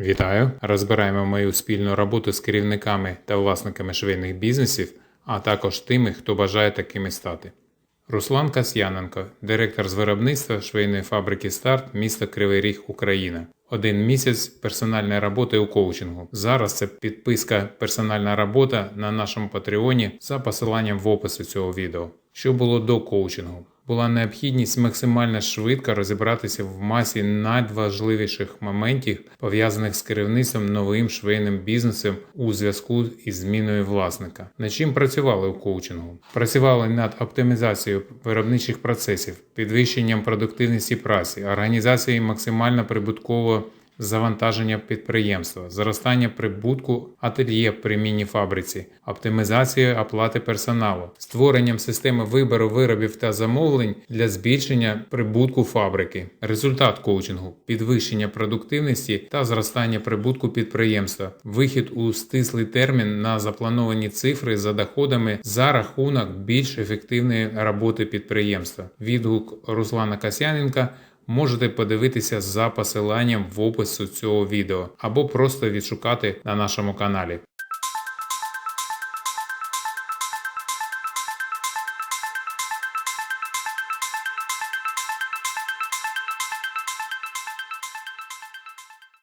Вітаю! Розбираємо мою спільну роботу з керівниками та власниками швейних бізнесів, а також тими, хто бажає такими стати. Руслан Касьяненко, директор з виробництва швейної фабрики Старт, місто Кривий Ріг, Україна. Один місяць персональної роботи у коучингу. Зараз це підписка персональна робота на нашому Патреоні за посиланням в описі цього відео. Що було до коучингу? Була необхідність максимально швидко розібратися в масі найважливіших моментів, пов'язаних з керівництвом новим швейним бізнесом у зв'язку із зміною власника. Над чим працювали у коучингу? Працювали над оптимізацією виробничих процесів, підвищенням продуктивності праці, організацією максимально прибуткового завантаження підприємства, зростання прибутку ательє при міні-фабриці, оптимізацією оплати персоналу, створенням системи вибору виробів та замовлень для збільшення прибутку фабрики. Результат коучингу підвищення продуктивності та зростання прибутку підприємства, вихід у стислий термін на заплановані цифри за доходами за рахунок більш ефективної роботи підприємства. Відгук Руслана Касяненка можете подивитися за посиланням в опису цього відео або просто відшукати на нашому каналі.